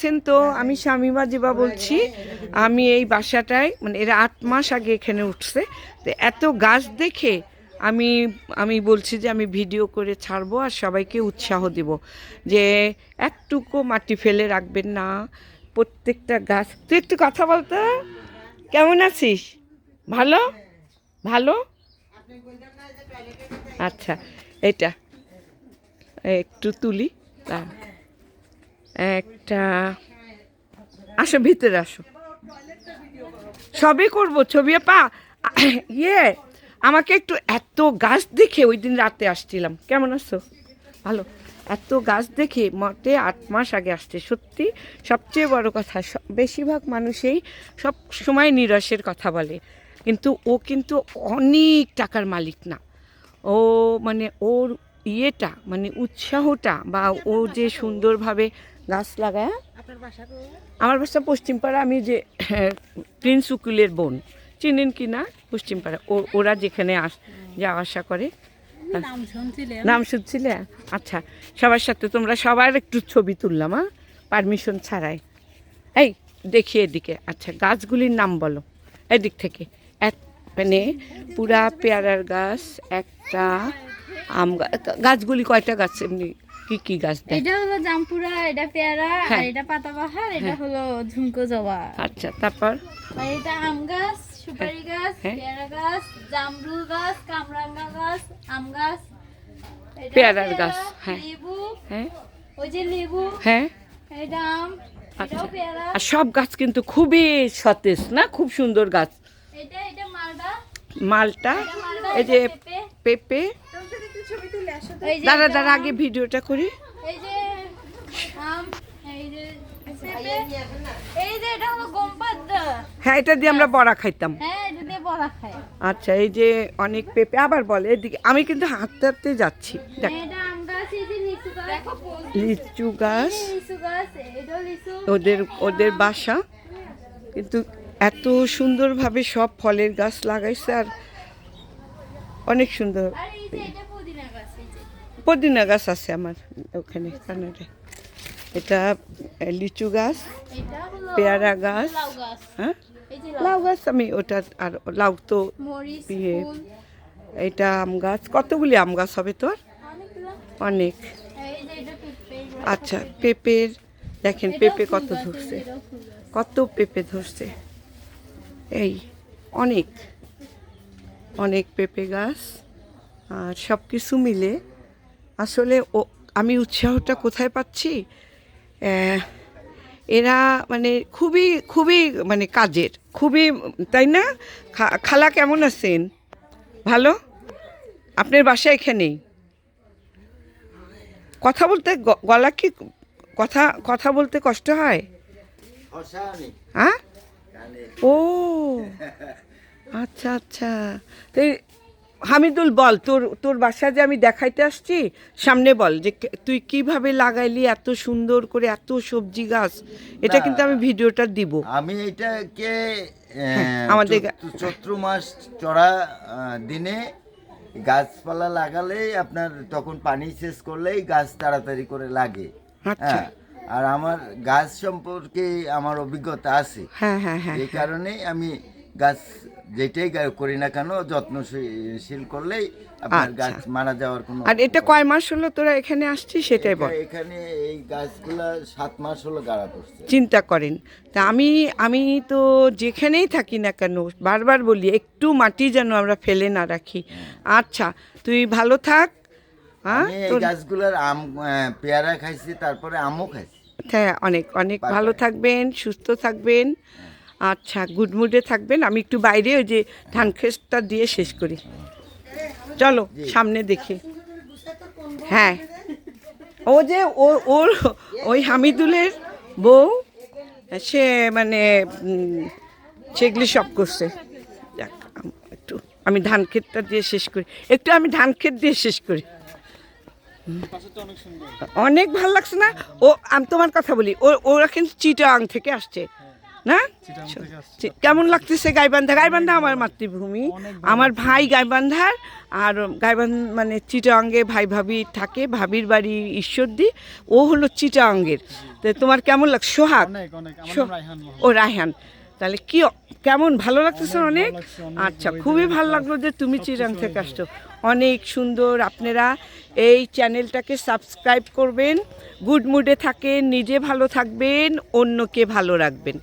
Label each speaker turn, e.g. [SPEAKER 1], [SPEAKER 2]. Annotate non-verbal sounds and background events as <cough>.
[SPEAKER 1] আছেন তো, আমি শামিমা জিবা বলছি। আমি এই বাসাটায় মানে এরা আট মাস আগে এখানে উঠছে। তো এত গাছ দেখে আমি আমি বলছি যে আমি ভিডিও করে ছাড়বো আর সবাইকে উৎসাহ দিব যে একটুকু মাটি ফেলে রাখবেন না, প্রত্যেকটা গাছ। তুই একটু কথা বলতো। কেমন আছিস? ভালো? ভালো? আচ্ছা এটা একটু তুলি। তা। একটা, আসো, ভিতরে আসো। সবই করব, ছবি পা ইয়ে আমাকে একটু এত গাছ দেখে ওই দিন রাতে আসছিলাম। কেমন আছো? ভালো। এত গাছ দেখে মতে আট মাস আগে আসছে। সত্যি, সবচেয়ে বড় কথা বেশিরভাগ মানুষেই সব সময় নিরসের কথা বলে। কিন্তু ও কিন্তু অনেক টাকার মালিক না। ও মানে ওর ইয়েটা মানে উৎসাহটা বা ও যে সুন্দরভাবে গাছ লাগায়। আমার বাসা পশ্চিমপাড়া আমি যে প্রিন্স উকিলের বোন। চিনেন কি না? পশ্চিমপাড়া। ও ওরা যেখানে আস যাওয়া আসা করে।
[SPEAKER 2] নাম
[SPEAKER 1] নাম শুনছিলে? আচ্ছা সবার সাথে তোমরা সবার একটু ছবি তুললাম হ্যাঁ পারমিশন ছাড়াই। এই দেখি এদিকে। আচ্ছা গাছগুলির নাম বলো। এদিক থেকে। এক মানে পুরা পেয়ারার গাছ একটা আম গাছ গাছগুলি কয়টা গাছ এমনি? কি কি গাছ
[SPEAKER 2] এটা হলো জামপুরা এটা পেয়ারা আর
[SPEAKER 1] হ্যাঁ।
[SPEAKER 2] এটা পাতাবাহার এটা হলো ঝুমকো জবা।
[SPEAKER 1] আচ্ছা তারপর?
[SPEAKER 2] এটা আম গাছ সুপারি গাছ
[SPEAKER 1] হ্যাঁ।
[SPEAKER 2] পেয়ারা গাছ জামরুল গাছ কামরাঙ্গা গাছ আম গাছ।
[SPEAKER 1] পেয়ারার গাছ, হ্যাঁ।
[SPEAKER 2] লেবু।
[SPEAKER 1] হ্যাঁ।
[SPEAKER 2] ওই যে লেবু।
[SPEAKER 1] হ্যাঁ।
[SPEAKER 2] এটা আম
[SPEAKER 1] আচ্ছা। আর সব গাছ কিন্তু খুবই সতেজ না? খুব সুন্দর গাছ।
[SPEAKER 2] এটা এটা মালটা
[SPEAKER 1] মালটা এই যে
[SPEAKER 2] পেঁপে
[SPEAKER 1] দাঁড়া দাঁড়া আগে ভিডিওটা করি।
[SPEAKER 2] এই যে আম এই যে পেঁপে এই যে এটা হলো গমপাদ্দা
[SPEAKER 1] হ্যাঁ এটা দিয়ে আমরা বড়া খাইতাম।
[SPEAKER 2] হ্যাঁ এটা দিয়ে বড়া খায়
[SPEAKER 1] আচ্ছা এই যে অনেক পেঁপে আবার বলে এদিকে আমি কিন্তু হাঁটতে হাঁটতে যাচ্ছি। দেখ।
[SPEAKER 2] এটা আম গাছ এই যে লিচু গাছ।
[SPEAKER 1] ওদের ওদের বাসা। কিন্তু এত সুন্দরভাবে সব ফলের গাছ লাগাইছে আর অনেক সুন্দর
[SPEAKER 2] আর এই যে এটা পুদিনা গাছ এই যে
[SPEAKER 1] পদিনা গাছ আছে আমার ওখানে কানাডে এটা লিচু গাছ পেয়ারা গাছ হ্যাঁ? লাউ গাছ আমি ওটা আর লাউ তো ইয়ে, এটা আম গাছ কতগুলি আম গাছ হবে তোর? অনেক। আচ্ছা পেঁপের দেখেন পেঁপে কত ধরছে। কত পেঁপে ধরছে। এই অনেক। অনেক পেঁপে গাছ আর সব কিছু মিলে আসলে ও আমি উৎসাহটা কোথায় পাচ্ছি? এরা মানে খুবই খুবই মানে কাজের খুবই তাই না? খালা কেমন আছেন? ভালো? আপনার বাসা এখানেই? কথা বলতে গলা কি কথা কথা বলতে কষ্ট হয়? হ্যাঁ ও আচ্ছা আচ্ছা। তো এই হামিদুল বল তোর তোর বাসা যে আমি দেখাইতে আসছি সামনে বল যে তুই কীভাবে লাগাইলি এত সুন্দর করে এত সবজি গাছ এটা কিন্তু আমি ভিডিওটা দিব।
[SPEAKER 3] আমি এটাকে <laughs>
[SPEAKER 1] আমাদের
[SPEAKER 3] চৈত্র- মাস চড়া দিনে গাছপালা লাগালেই আপনার তখন পানি শেষ করলেই গাছ তাড়াতাড়ি করে লাগে।
[SPEAKER 1] আচ্ছা।
[SPEAKER 3] হ্যাঁ আর আমার গাছ সম্পর্কে আমার অভিজ্ঞতা আছে।
[SPEAKER 1] হ্যাঁ হ্যাঁ হ্যাঁ
[SPEAKER 3] এই কারণেই আমি গাছ যেটাই করি না কেন যত্নশীল করলেই আপনার
[SPEAKER 1] আচ্ছা।
[SPEAKER 3] গাছ মারা যাওয়ার কোনো
[SPEAKER 1] আর এটা কয় মাস হলো তোরা এখানে আসছিস সেটাই বল।
[SPEAKER 3] এখানে এই গাছগুলা সাত মাস হলো গাড়া পড়ছে
[SPEAKER 1] চিন্তা করেন। তা আমি আমি তো যেখানেই থাকি না কেন বারবার বলি একটু মাটি যেন আমরা ফেলে না রাখি। আচ্ছা তুই ভালো থাক। হ্যাঁ
[SPEAKER 3] গাছগুলার আম পেয়ারা খাইছি তারপরে আমও খাইছি।
[SPEAKER 1] হ্যাঁ অনেক অনেক ভালো থাকবেন সুস্থ থাকবেন। আচ্ছা গুড মুডে থাকবেন। আমি একটু বাইরে ওই যে ধান খেসটা দিয়ে শেষ করি। চলো সামনে দেখি। হ্যাঁ। ও যে ও ওর ওই হামিদুলের বউ সে মানে সেগুলি সব করছে। যাক, একটু আমি ধান ক্ষেতটা দিয়ে শেষ করি। একটু আমি ধান ক্ষেত দিয়ে শেষ করি। অনেক ভালো লাগছে না? ও আমি তোমার কথা বলি ও ওরা কিন্তু চিটাং থেকে আসছে। না? কেমন লাগতেছে গাইবান্ধা? গাইবান্ধা আমার মাতৃভূমি। আমার ভাই গাইবান্ধার আর গাইবান মানে চিটাঙ্গে ভাই ভাবি থাকে ভাবির বাড়ি ঈশ্বরদী ও হলো চিটাঙ্গের। তো তোমার কেমন লাগ সোহাগ। ও রায়হান। তাহলে কি কেমন ভালো লাগতেছে
[SPEAKER 4] অনেক
[SPEAKER 1] আচ্ছা খুবই ভালো লাগল যে তুমি চিরাং থেকে আসছো। অনেক সুন্দর আপনারা এই চ্যানেলটাকে সাবস্ক্রাইব করবেন। গুড মুডে থাকেন নিজে ভালো থাকবেন অন্যকে ভালো রাখবেন।